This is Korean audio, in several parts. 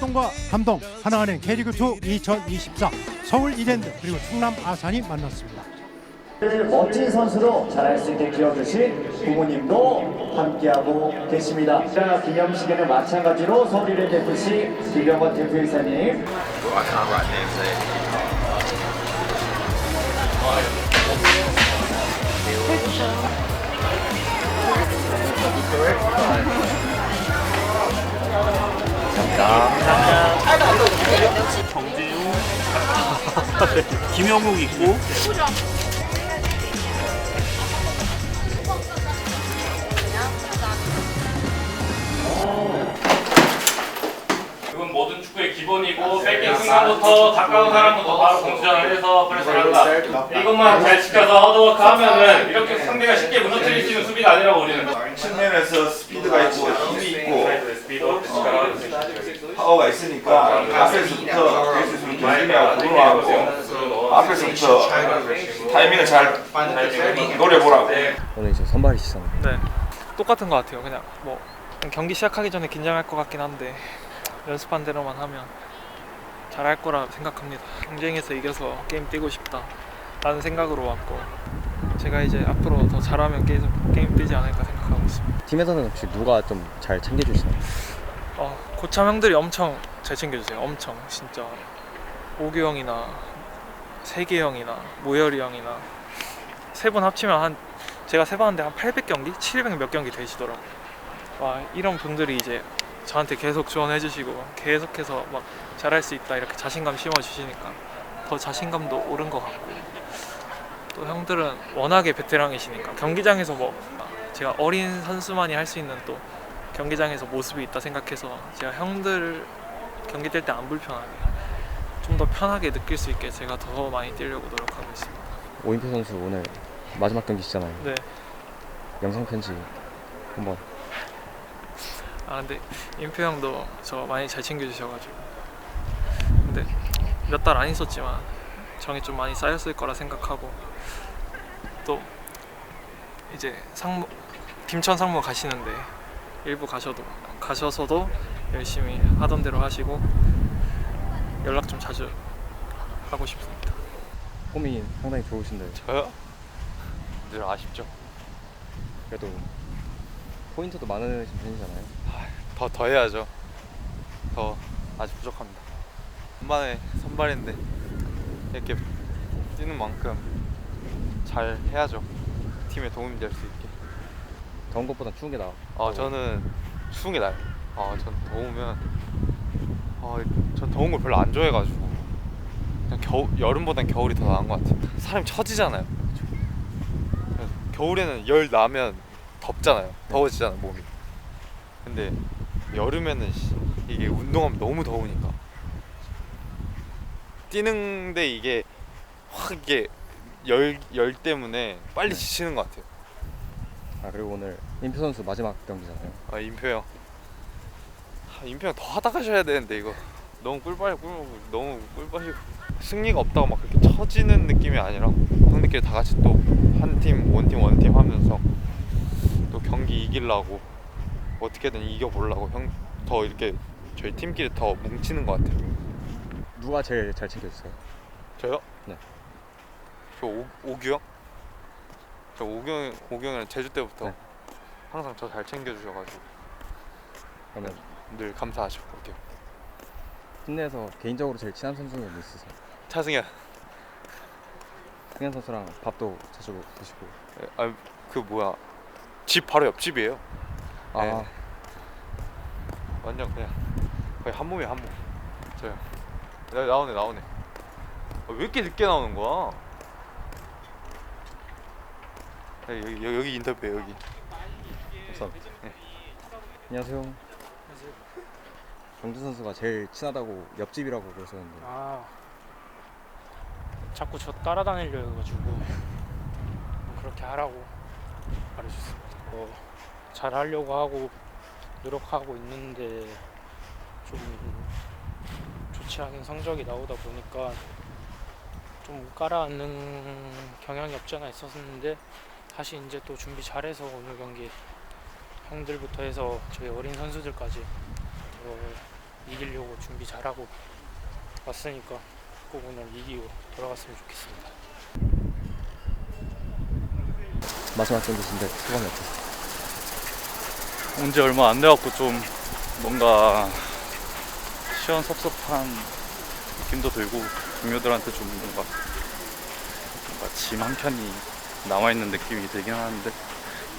협동과 감동 하나은행 K리그2 2024 서울 이랜드 그리고 충남 아산이 만났습니다. 멋진 선수로 자랄 수 있게 키워주신 부모님도 함께하고 계십니다. 자, 기념식에는 마찬가지로 서울 이랜드 FC 김병건 대표이사님, 김영욱 있고 기본이고 뺏긴 순간부터 가까운 사람부터 바로 공수전을 해서 프레스를 한다. 이것만 잘 지켜서 하드워크 하면은 이렇게 상대가 쉽게 무너뜨릴 수 있는 수비가 아니라고 우리는. 측면에서 스피드가 있고 힘이 있고 스카라, 파워가 있으니까 앞에서부터 조심하고 브루노하고 앞에서부터 타이밍을 잘 노려보라고. 오늘 이제 선발이시잖아요. 네, 똑같은 것 같아요. 그냥 뭐 경기 시작하기 전에 긴장할 것 같긴 한데 연습한 대로만 하면 잘할 거라 생각합니다. 경쟁에서 이겨서 게임 뛰고 싶다. 라는 생각으로 왔고 제가 이제 앞으로 더 잘하면 계속 게임 뛰지 않을까 생각하고 있습니다. 팀에서는 혹시 누가 좀 잘 챙겨주시나요? 어, 고참 형들이 엄청 잘 챙겨주세요. 엄청 진짜 오규 형이나 세계 형이나 모열이 형이나 세 분 합치면 한 제가 세봤는데 한 800경기, 700 몇 경기 되시더라고요. 와 이런 분들이 이제 저한테 계속 지원해 주시고 계속해서 막 잘할 수 있다 이렇게 자신감 심어 주시니까 더 자신감도 오른 것 같고 또 형들은 워낙에 베테랑이시니까 경기장에서 뭐 제가 어린 선수만이 할 수 있는 또 경기장에서 모습이 있다 생각해서 제가 형들 경기 뛸 때 안 불편하게 좀 더 편하게 느낄 수 있게 제가 더 많이 뛰려고 노력하고 있습니다. 오인표 선수 오늘 마지막 경기시잖아요. 네. 영상 편지 한번 아 근데 임표 형도 저 많이 잘 챙겨주셔가지고 근데 몇 달 안 있었지만 정이 좀 많이 쌓였을 거라 생각하고 또 이제 상무 김천 상무 가시는데 일부 가셔도 가셔서도 열심히 하던 대로 하시고 연락 좀 자주 하고 싶습니다. 폼이 상당히 좋으신데 저요? 늘 아쉽죠. 그래도 포인트도 많으신 편이잖아요. 더 더 해야죠. 더 아직 부족합니다. 한만에 선발인데 이렇게 뛰는 만큼 잘 해야죠. 팀에 도움이 될 수 있게. 더운 것보다 추운 게 나아. 아 저는 추운 게 나요. 아전 더우면 아전 더운 걸 별로 안 좋아해가지고 그냥 겨우 여름보단 겨울이 더 나은 것 같아요. 사람이 처지잖아요. 겨울에는 열 나면 덥잖아요. 더워지잖아 몸이. 근데 여름에는 씨, 이게 운동하면 너무 더우니까 뛰는데 이게 확 이게 열, 열 때문에 빨리 지치는 것 같아요. 아 그리고 오늘 임표 선수 마지막 경기잖아요. 아 임표 형. 아, 임표 형 더 하다 가셔야 되는데 이거 너무 꿀빨 꿀 너무 꿀빨이고 승리가 없다고 막 그렇게 처지는 느낌이 아니라 형들끼리 다 같이 또 한 팀 원 팀 원 팀 하면서 또 경기 이기려고 어떻게든 이겨보려고 형 더 이렇게 저희 팀끼리 더 뭉치는 것 같아요. 누가 제일 잘 챙겨주세요? 저요? 네. 저 오, 오규 형? 저 오규 형, 오규 형은 제주 때부터 네. 항상 저 잘 챙겨주셔가지고 그러면 늘 감사하죠 형. 팀 내에서 개인적으로 제일 친한 선수는 있으세요? 차승현 승현 선수랑 밥도 자주 드시고. 아 그 뭐야 집 바로 옆집이에요 아. 네. 완전 그냥 거의 한 몸이 한 몸. 저요. 나, 나오네 나오네. 아, 왜 이렇게 늦게 나오는 거야? 야, 여기, 여기, 여기 인터뷰 여기. 감사합니다. 안녕하세요. 정준 선수가 제일 친하다고 옆집이라고 그러셨는데. 아. 자꾸 저 따라다니려 해가지고. 그렇게 하라고 말해줬습니다. 뭐 잘 하려고 하고 노력하고 있는데 좀 좋지 않은 성적이 나오다 보니까 좀 깔아앉는 경향이 없지 않아 있었는데 다시 이제 또 준비 잘해서 오늘 경기 형들부터 해서 저희 어린 선수들까지 어, 이기려고 준비 잘하고 왔으니까 꼭 오늘 이기고 돌아갔으면 좋겠습니다. 마지막 경기신데 소감이 어떠세요? 온 지 얼마 안 돼갖고 좀 뭔가 시원섭섭한 느낌도 들고 동료들한테 좀 뭔가, 뭔가 짐 한 편이 남아있는 느낌이 들긴 하는데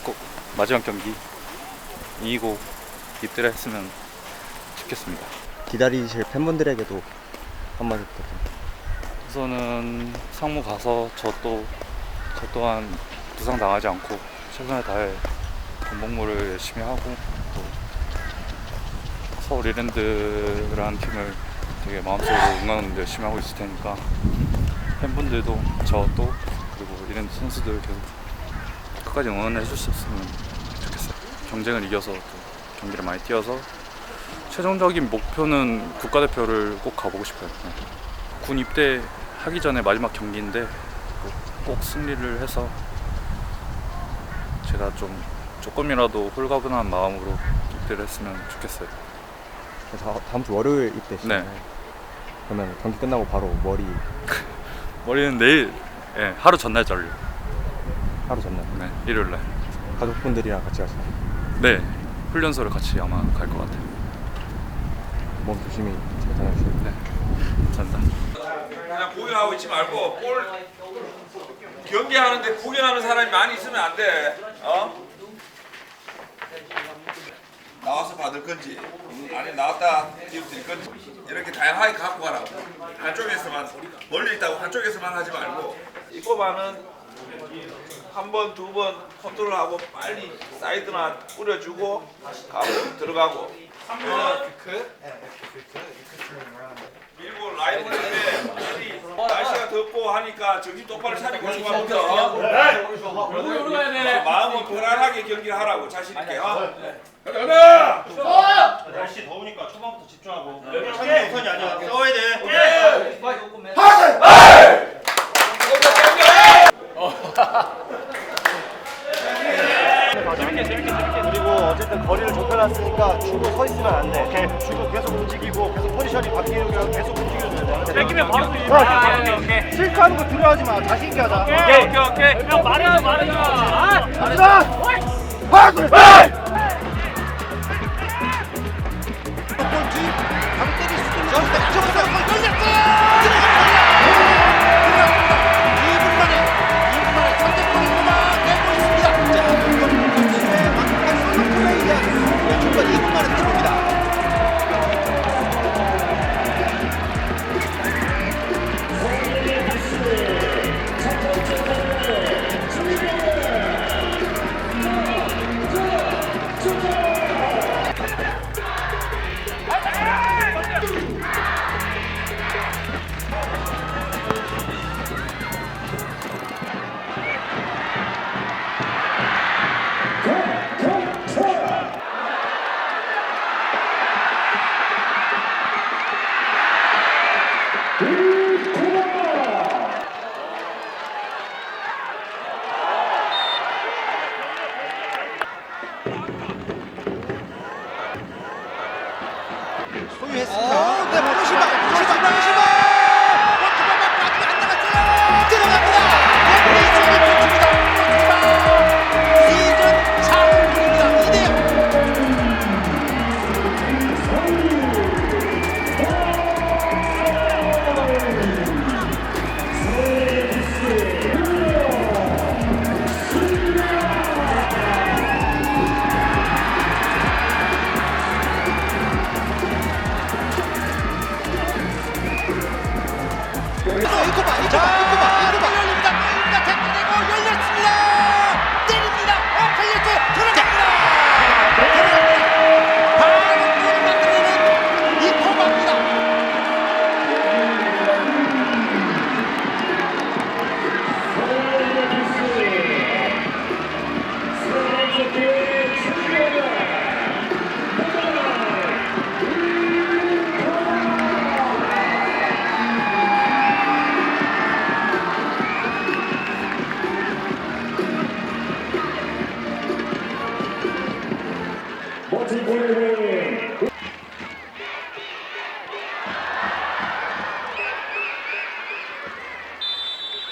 꼭 마지막 경기 이기고 입대를 했으면 좋겠습니다. 기다리실 팬분들에게도 한마디 부탁드립니다. 우선은 상무 가서 저 또 저 또한 부상 당하지 않고 최선을 다해 본복무를 열심히 하고 또 서울 이랜드라는 팀을 되게 마음속으로 응원을 열심히 하고 있을 테니까 팬분들도 저 또 그리고 이랜드 선수들 계속 끝까지 응원해 주셨으면 좋겠어요. 경쟁을 이겨서 또 경기를 많이 뛰어서 최종적인 목표는 국가대표를 꼭 가보고 싶어요. 네. 군 입대하기 전에 마지막 경기인데 꼭- 꼭 승리를 해서 제가 좀 조금이라도 홀가분한 마음으로 입대를 했으면 좋겠어요. 그래서 다음 주 월요일 입대시잖아요. 네. 그러면 경기 끝나고 바로 머리 머리는 내일 예, 하루 전날 잘려. 하루 전날 네, 일요일 날. 가족분들이랑 같이 가시나요? 네, 훈련소를 같이 아마 갈 것 같아요. 몸 조심히 잘 다녀주세요. 네, 감사합니다. 그냥 구경하고 있지 말고 볼 경기하는데 구경하는 사람이 많이 있으면 안 돼. 어? 나와서 받을 건지 아니 나왔다 기업 드릴 건지 이렇게 다양하게 갖고 가라고. 한쪽에서만 멀리 있다고 한쪽에서만 하지 말고 이 꼬마는 한 번 두 번 컨트롤하고 빨리 사이드만 뿌려주고 가고 들어가고 밀고 라인 올릴 때 빨리 날씨가 덥고 하니까 정신 똑바로 차리고 중간부터 마음이 편안하게 경기를 하라고 자신 있게 어? 가자! 날씨 더우니까 초반부터 집중하고 참여 우선이 아니야 싸워야 돼 그리고 어 쨌든 거리를 좁혀놨으니까 주고 서 있으면 안 돼. 주고 계속 움직이고 계속 포지션이 바뀌는 거 계속 움직여줘야 돼. 뺏기면 바로 오케이 오케이. 실수하는 거 두려워하지 마. 자신 있게 하자. 오케이 오케이 오케이. 형 말해라 말해라. 아, 말해라. 하! 그래. 소유했습니다.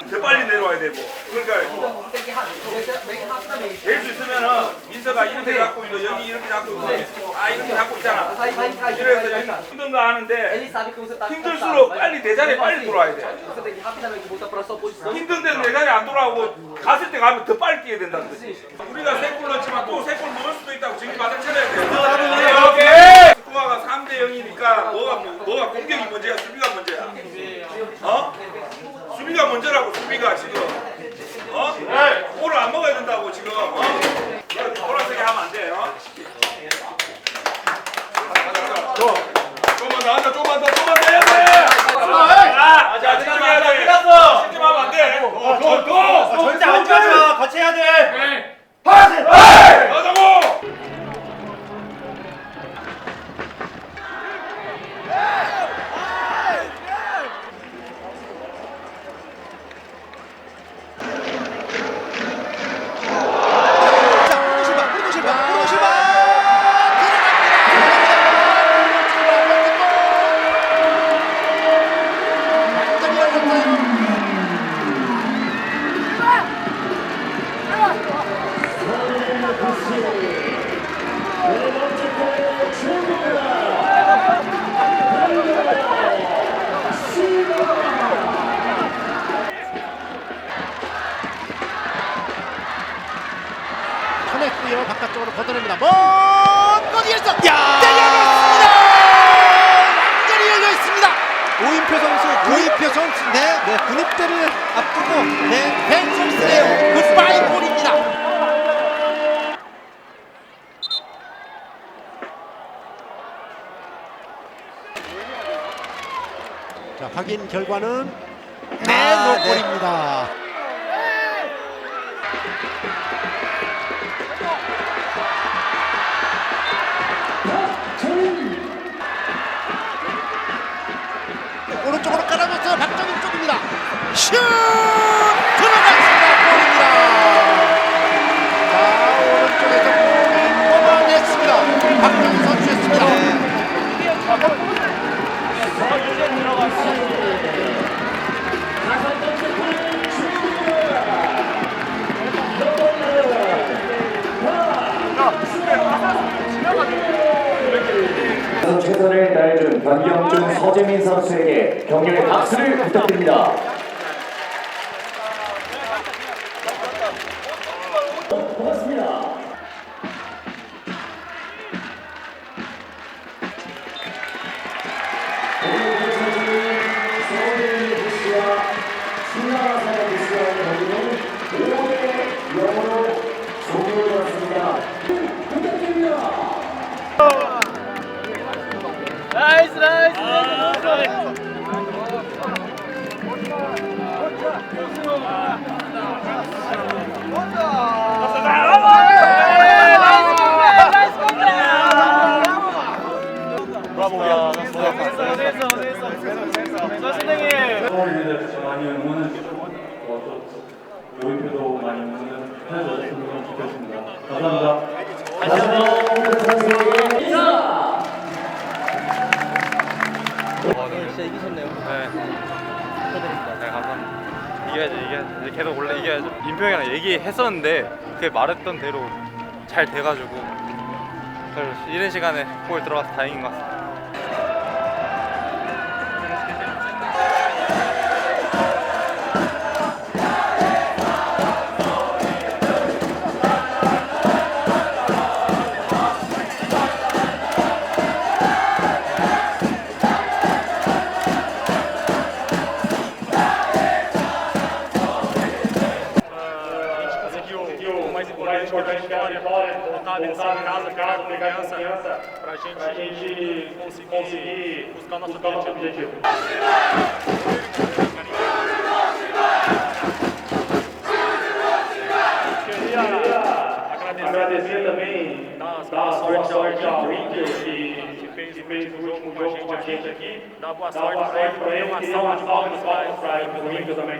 재빨리 내려와야 되고 뭐. 그러니까 뭐 될 수 있으면은 민서가 이렇게 잡고 있고 여기 이렇게 잡고 있고 아 이렇게 잡고 있잖아. 이래서 힘든 거 아는데 힘들수록 빨리 내 자리에 빨리 돌아와야 돼. 힘든데 내 자리에 안 돌아오고 갔을 때 가면 더 빨리 뛰어야 된다는 거지. 네, 네, 군입대를 앞두고, 네, 벤 선수의 굿바이 골입니다. 자, 확인 결과는 네, 노골입니다. 오 슛! 들어갔습니다. 골입니다. 자, 오른쪽에서 공을 뽑아냈습니다. 박정인 선수였습니다. 최선을 다해준 변경준 서재민 선수에게 격려의 박수를 부탁드립니다. 서울시대에서 이기셨네요. 네. 축하드립니다. 네, 감사합니다. 이겨야죠, 이겨야죠. 이제 계속 원래 이겨야죠. 임평이랑 얘기했었는데 그 말했던 대로 잘 돼가지고 그래서 이른 시간에 골 들어가서 다행인 것 같습니다. Gente, pra gente conseguir, buscar o nosso objetivo. Queria agradecer também, dar boa sorte ao Inter, que fez, que fez o último jogo com a gente aqui. Dar boa sorte pra ele, uma salva de palmas para o Inter também.